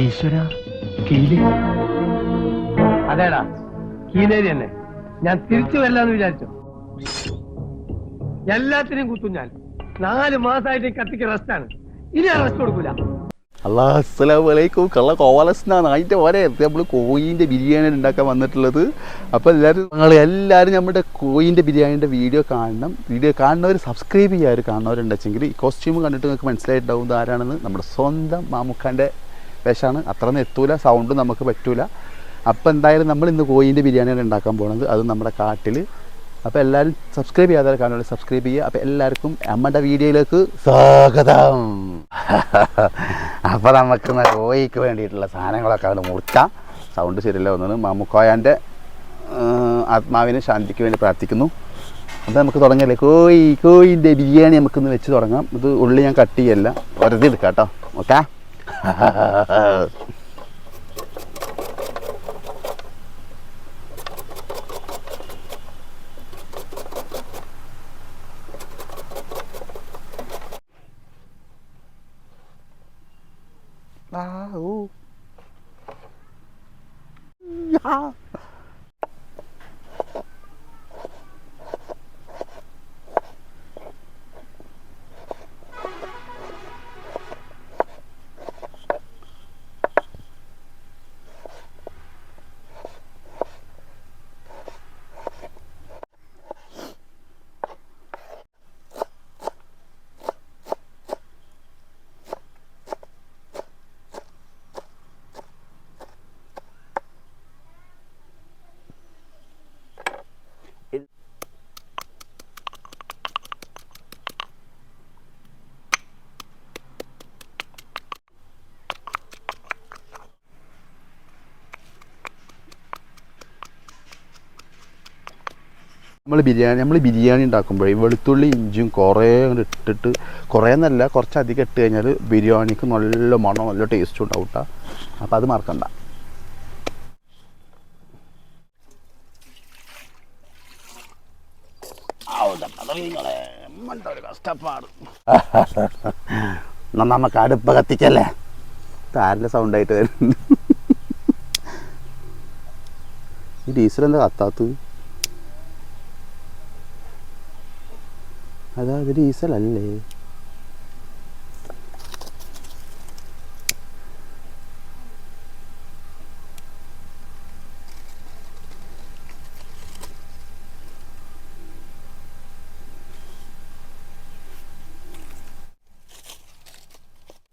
ഈശ്വര കീലി. അതേടാ കീലേരി തന്നെ ഞാൻ തിരിച്ചു വരില്ലാന്ന് വിചാരിച്ചു. എല്ലാത്തിനെയും കുത്തും ഞാൻ. നാല് മാസമായിട്ട് കത്തിക്ക് റെസ്റ്റാണ് ഇനി ഞാൻ റെസ്റ്റ് കൊടുക്കൂല. അല്ലാ അസ്സലാമലൈക്കും കള്ള കോവലസ്നാണ്. അതിന്റെ വരെ നമ്മൾ കോയിന്റെ ബിരിയാണി ഉണ്ടാക്കാൻ വന്നിട്ടുള്ളത്. അപ്പോൾ എല്ലാവരും നിങ്ങൾ എല്ലാവരും നമ്മുടെ കോയിന്റെ ബിരിയാണിന്റെ വീഡിയോ കാണണം. വീഡിയോ കാണുന്നവർ സബ്സ്ക്രൈബ് ചെയ്യാറ് കാണുന്നവരുണ്ടെങ്കിൽ ഈ കോസ്റ്റ്യൂം കണ്ടിട്ട് നിങ്ങൾക്ക് മനസ്സിലായിട്ടുണ്ടാവും ആരാണെന്ന്. നമ്മുടെ സ്വന്തം മാമുക്കാന്റെ വേഷമാണ് അത്രയൊന്നും എത്തൂല സൗണ്ടും നമുക്ക് പറ്റൂല. അപ്പോൾ എന്തായാലും നമ്മൾ ഇന്ന് കോയിന്റെ ബിരിയാണിയാണ് ഉണ്ടാക്കാൻ പോകുന്നത് അത് നമ്മുടെ കാട്ടിൽ അപ്പോൾ എല്ലാവരും സബ്സ്ക്രൈബ് ചെയ്യാതെ കാണുമ്പോൾ സബ്സ്ക്രൈബ് ചെയ്യുക. അപ്പോൾ എല്ലാവർക്കും നമ്മുടെ വീഡിയോയിലേക്ക് സ്വാഗതം. അപ്പോൾ നമുക്ക് കോയിക്ക് വേണ്ടിയിട്ടുള്ള സാധനങ്ങളൊക്കെ അവിടെ മുറിക്കാം. സൗണ്ട് ശരിയല്ല ഒന്നാണ് മാമുക്കോയാന്റെ ആത്മാവിന് ശാന്തിക്ക് വേണ്ടി പ്രാർത്ഥിക്കുന്നു. അപ്പോൾ നമുക്ക് തുടങ്ങിയല്ലേ കോയി കോഴിന്റെ ബിരിയാണി നമുക്കൊന്ന് വെച്ച് തുടങ്ങാം. ഇത് ഉള്ളി ഞാൻ കട്ട് ചെയ്യല്ല. വെറുതെ എടുക്കാം കേട്ടോ ഓക്കെ? đó à, yeah. നമ്മൾ ബിരിയാണി നമ്മൾ ബിരിയാണി ഉണ്ടാക്കുമ്പോഴേ വെളുത്തുള്ളി ഇഞ്ചും കുറേ അങ്ങോട്ട് ഇട്ടിട്ട് കുറേ എന്നല്ല കുറച്ച് അധികം ഇട്ട് കഴിഞ്ഞാൽ ബിരിയാണിക്ക് നല്ല മണം നല്ല ടേസ്റ്റ് ഉണ്ടാവും കേട്ടോ അപ്പോൾ അത് മറക്കണ്ട. നമുക്ക് അടുപ്പ് കത്തിക്കല്ലേ സൗണ്ട് ആയിട്ട് വരുന്നുണ്ട്. ഈ ഡീസൽ എന്താ കത്താത്തത്? അതാ അത് ഡീസലല്ലേ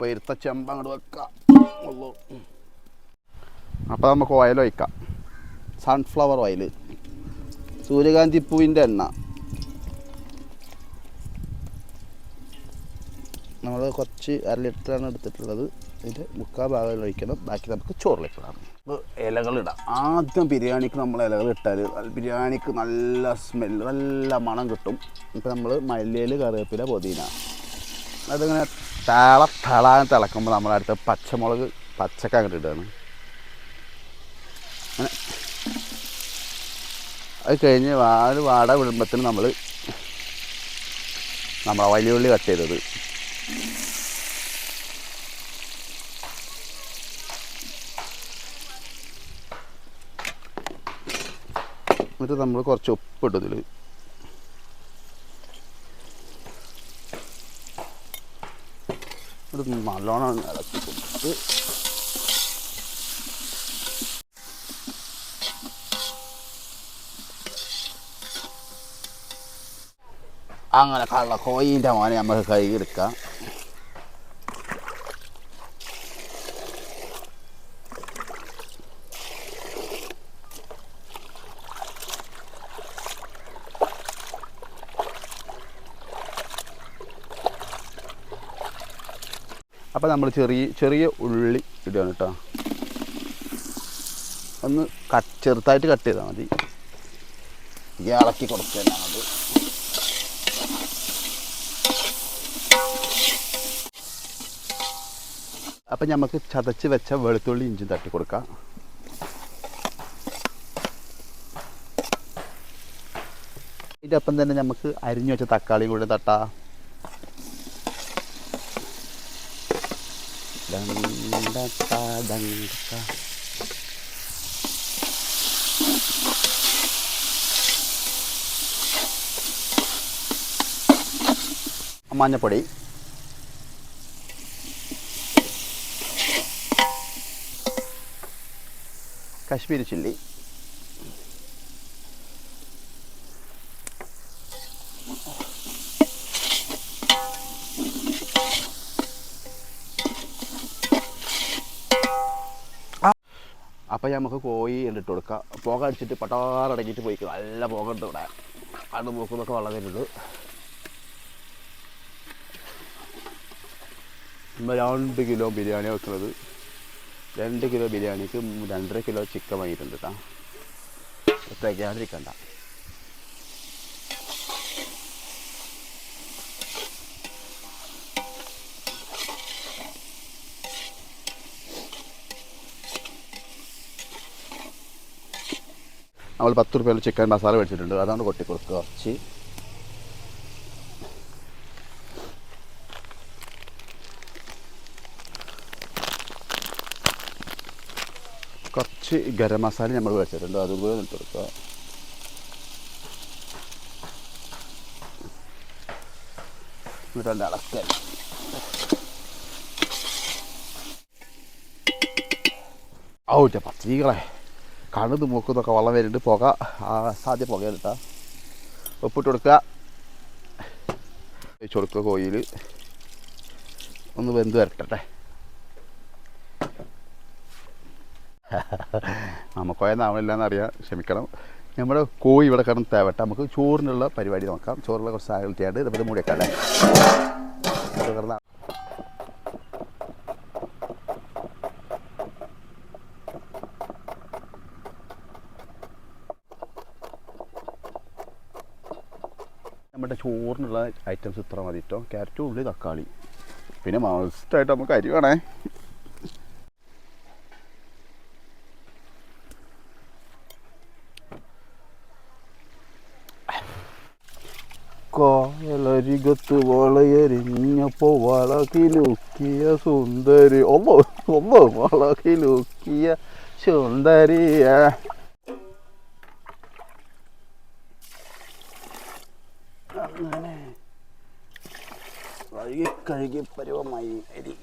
പെരുത്ത ചെമ്പ അങ്ങോട്ട് വെക്കാം. ഉള്ളൂ അപ്പോൾ നമുക്ക് ഓയിൽ വയ്ക്കാം സൺഫ്ലവർ ഓയിൽ സൂര്യകാന്തി പൂവിന്റെ എണ്ണ. നമ്മൾ കുറച്ച് അര ലിറ്ററാണ് എടുത്തിട്ടുള്ളത്. ഇതിന്റെ മുക്കാൽ ഭാഗം ഒഴിക്കണം. ബാക്കി നമുക്ക് ചോറിലിട്ടാണ് അപ്പോൾ ഇലകളിടാം ആദ്യം ബിരിയാണിക്ക് നമ്മൾ ഇലകൾ ഇട്ടാൽ ബിരിയാണിക്ക് നല്ല സ്മെൽ നല്ല മണം കിട്ടും. ഇപ്പോൾ നമ്മൾ മല്ലിയിൽ കറിവേപ്പില പൊതിന. അതിങ്ങനെ തള തളാൻ തിളക്കുമ്പോൾ നമ്മളടുത്ത് പച്ചമുളക് പച്ചക്ക അങ്ങോട്ട് ഇടുകയാണ് അങ്ങനെ. അത് കഴിഞ്ഞ് വാട് വാട വിടുമ്പത്തിന് നമ്മൾ നമ്മളെ വലിയ ഉള്ളി കട്ട് ചെയ്തത്. എന്നിട്ട് നമ്മൾ കുറച്ച് ഉപ്പിടും ഇതിൽ ഇത് നല്ലോണം ഇളക്കി കൊടുത്ത് അങ്ങനെ കള്ള കോയിന്റെ മോനെ നമുക്ക് കഴുകിയെടുക്കാം അപ്പോൾ നമ്മൾ ചെറിയ ചെറിയ ഉള്ളി ഇടുകയാണ് കേട്ടോ. ഒന്ന് കട്ട് ചെറുതായിട്ട് കട്ട് ചെയ്താൽ മതി. ഇളക്കി ഇളക്കി കൊടുക്കാനാണത് അപ്പം നമുക്ക് ചതച്ച് വെച്ച വെളുത്തുള്ളി ഇഞ്ചി തട്ടി കൊടുക്കാം. ഇതിന്റെ ഒപ്പം തന്നെ നമുക്ക് അരിഞ്ഞു വെച്ച തക്കാളി കൂടെ തട്ടാം. മഞ്ഞപ്പൊടി. കാശ്മീരി ചില്ലി. അപ്പം നമുക്ക് കോഴി ഇട്ട് കൊടുക്കാം. പുക അടിച്ചിട്ട് പട്ടാറടങ്ങിയിട്ട് പോയിക്കും നല്ല പുക ഉണ്ട് ഇവിടെ. അത് മൂക്കുന്നൊക്കെ വെള്ളം വരുന്നത് രണ്ട് കിലോ ബിരിയാണി വെക്കുന്നത്. രണ്ട് കിലോ ബിരിയാണിക്ക് രണ്ടര കിലോ ചിക്കൻ വാങ്ങിയിട്ടുണ്ട് കേട്ടോ തികയാതിരിക്കണ്ട നമ്മൾ പത്ത് റുപ്യയുള്ള ചിക്കൻ മസാല മേടിച്ചിട്ടുണ്ട്. അതാണ് കൊട്ടി കൊടുക്കുക കുറച്ച് കുറച്ച് ഗരം മസാല നമ്മൾ വെച്ചിട്ടുണ്ട്. അതും കൂടെ ഇട്ട് കൊടുക്കുക. എന്നിട്ട് ഇളക്കൽ ഔറ്റ പച്ചീകളെ. കണ്ണും മൂക്കുന്നൊക്കെ വെള്ളം വരുന്നുണ്ട് പുക സാധ്യ പുക കിട്ടാ ഉപ്പിട്ട് കൊടുക്കുക വെച്ച് കൊടുക്കുക കോയിൽ ഒന്ന് വെന്ത് വരട്ടെ നമുക്കൊയെന്നാവണില്ലെന്ന് അറിയാം ക്ഷമിക്കണം. നമ്മുടെ കോഴി ഇവിടെ കിടന്ന് തേവട്ടെ. നമുക്ക് ചോറിനുള്ള പരിപാടി നോക്കാം. ചോറിനുള്ള കുറച്ച് സാഹചര്യമായിട്ട് ഇതുപോലെ മൂടിയേക്കാം ഇത് കിടന്ന നമ്മുടെ ചോറിനുള്ള ഐറ്റംസ് ഇത്ര മതി കേട്ടോ ക്യാരറ്റ് ഉള്ളി തക്കാളി. പിന്നെ മസ്റ്റായിട്ട് നമുക്ക് അരി വേണേ. കായലരികത്ത് വളയെരിഞ്ഞപ്പോ വളകിലുക്കിയ സുന്ദരി. ഒന്നോ ഒന്നോ വളകിലുക്കിയ സുന്ദരിയ. അങ്ങനെ കഴുകി കഴുകി പരുവമായി അരി.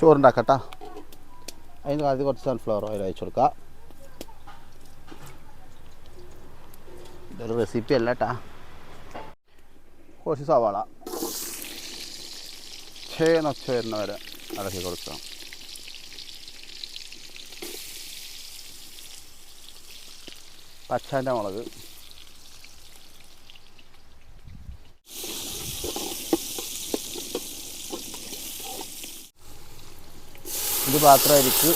ചോറുണ്ടാക്കട്ടാ. അതിന് ആദ്യം കുറച്ച് സൺഫ്ലവർ ഓയിൽ അയച്ചു കൊടുക്കാം. ഇതൊരു റെസിപ്പി അല്ല കേട്ടാ കുറച്ച് സവാള വരുന്ന വരെ ഇളക്കി കൊടുക്കാം പച്ചാന്റെ മുളക്. ഇത് പാത്രം അരിക്ക്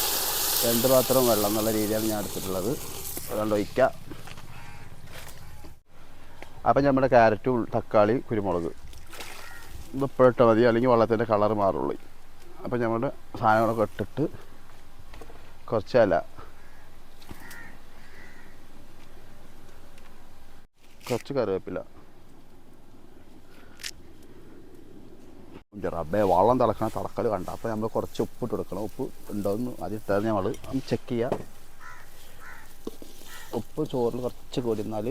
രണ്ട് പാത്രം വെള്ളം എന്നുള്ള രീതിയാണ് ഞാൻ എടുത്തിട്ടുള്ളത്. അതുകൊണ്ട് ഒഴിക്കുക അപ്പം നമ്മുടെ ക്യാരറ്റ് തക്കാളി കുരുമുളക്. ഇത് ഇപ്പോഴിട്ടാൽ മതി അല്ലെങ്കിൽ വെള്ളത്തിന്റെ കളർ മാറുള്ളൂ. അപ്പം നമ്മുടെ സാധനങ്ങളൊക്കെ ഇട്ടിട്ട് കുറച്ചല കുറച്ച് കറിവേപ്പില. റബ്ബേ വെള്ളം തിളക്കണ തിളക്കൽ കണ്ട. അപ്പോൾ നമ്മൾ കുറച്ച് ഉപ്പ് ഇട്ട് കൊടുക്കണം. ഉപ്പ് ഉണ്ടോയെന്ന് ആദ്യം ഇട്ടാൽ നമ്മൾ ചെക്ക് ചെയ്യുക ഉപ്പ് ചോറിൽ കുറച്ച് കൂടി എന്നാൽ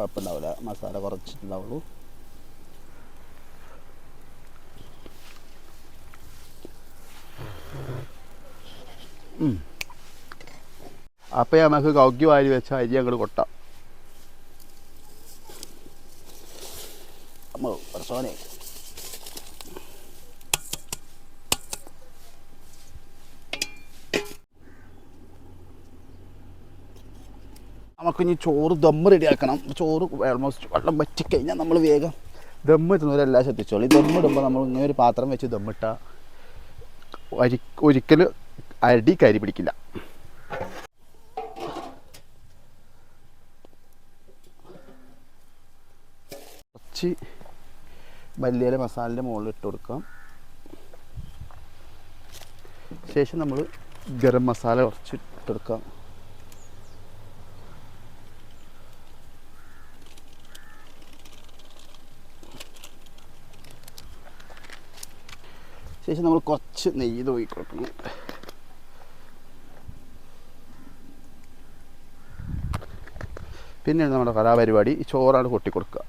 കുഴപ്പമുണ്ടാവില്ല. മസാല കുറച്ചിട്ടുണ്ടാവുള്ളൂ. അപ്പം നമുക്ക് കൗക്കി വാരി വെച്ച അരി അങ്ങോട്ട് കൊട്ടാം. അമ്മ പ്രസവനെ നമുക്കിനി ചോറ് ദമ്മ് റെഡിയാക്കണം. ചോറ് ഓൾമോസ്റ്റ് വെള്ളം വറ്റിക്കഴിഞ്ഞാൽ നമ്മൾ വേഗം ദമ്മ് ഇടുന്നവരെല്ലാം ശ്രദ്ധിച്ചോളൂ. ഈ ഇടുമ്പോൾ നമ്മൾ ഇങ്ങനെ ഒരു പാത്രം വെച്ച് ദമ്മിട്ടാൽ അരി ഒരിക്കൽ അടി കരി പിടിക്കില്ല. കുറച്ച് മല്ലിയില മസാലന്റെ മുകളിൽ ഇട്ട് കൊടുക്കാം. ശേഷം നമ്മൾ ഗരം മസാല കുറച്ച് ഇട്ടെടുക്കാം ശേഷം നമ്മൾ കുറച്ച് നെയ്യ് തൂക്കി കൊടുക്കണം. പിന്നീട് നമ്മുടെ കലാപരിപാടി. ഈ ചോറാണ് കൊട്ടി കൊടുക്കുക.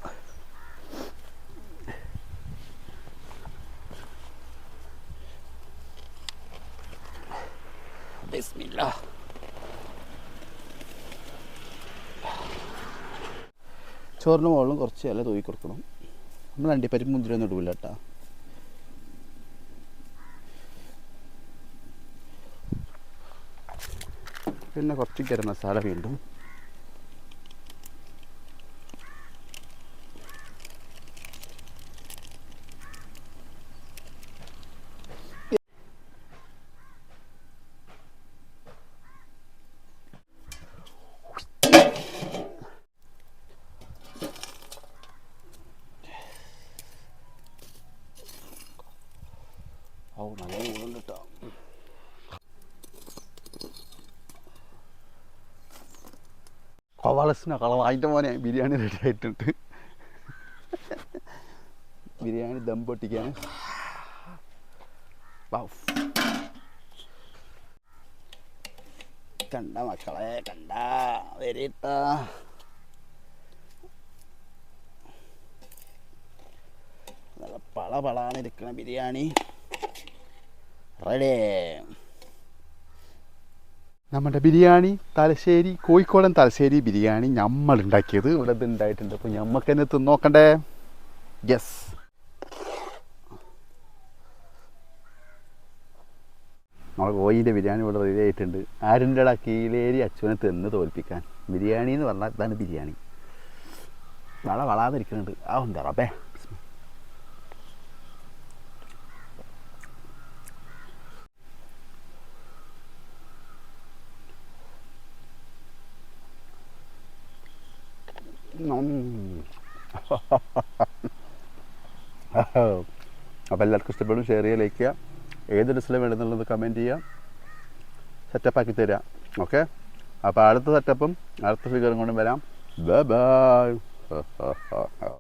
ബിസ്മില്ലാ. ചോറിന് മുകളിലും കുറച്ച് ഇല തൂക്കി കൊടുക്കണം. നമ്മൾ അണ്ടിപ്പരിപ്പ് മുന്തിരി ഒന്നും ഇടില്ല കേട്ടോ. പിന്നെ കുറച്ച് ഗരം മസാല വീണ്ടും ഓ നല്ല ചൂടുണ്ട് കേട്ടോ കവാളസിന കളവ് അതിന്റെ മോനെ ബിരിയാണി റെഡി ആയിട്ടുണ്ട്. ബിരിയാണി ദം പൊട്ടിക്കാൻ. കണ്ട മക്കളെ കണ്ട. വരിട്ട പള പളാണ് ഇരിക്കണ ബിരിയാണി. റെഡി. നമ്മുടെ ബിരിയാണി തലശ്ശേരി കോഴിക്കോടൻ തലശ്ശേരി ബിരിയാണി നമ്മൾ ഉണ്ടാക്കിയത്. ഇവിടെ ഇത് ഉണ്ടായിട്ടുണ്ട്. അപ്പോൾ ഞമ്മക്ക് തന്നെ തിന്നോക്കണ്ടേ യെസ് നമ്മളെ കോഴിന്റെ ബിരിയാണി ഇവിടെ റെഡി ആയിട്ടുണ്ട്. ആരുണ്ടടാ കീലേരി അച്ഛനെ തിന്ന് തോൽപ്പിക്കാൻ? ബിരിയാണി എന്ന് പറഞ്ഞാൽ ഇതാണ് ബിരിയാണി. വള വളാതിരിക്കുന്നുണ്ട്. ആ എന്താ റബ്ബേ? അപ്പോൾ എല്ലാവർക്കും ഇഷ്ടപ്പെടും ഷെയർ ചെയ്യുക ലൈക്ക് ചെയ്യുക. ഏത് ഡ്രസ്സിലും വേണമെന്നുള്ളത് കമന്റ് ചെയ്യുക. സെറ്റപ്പാക്കി തരാം ഓക്കെ അപ്പോൾ അടുത്ത സെറ്റപ്പും അടുത്ത ഫിഗറും കൊണ്ടും വരാം. Bye bye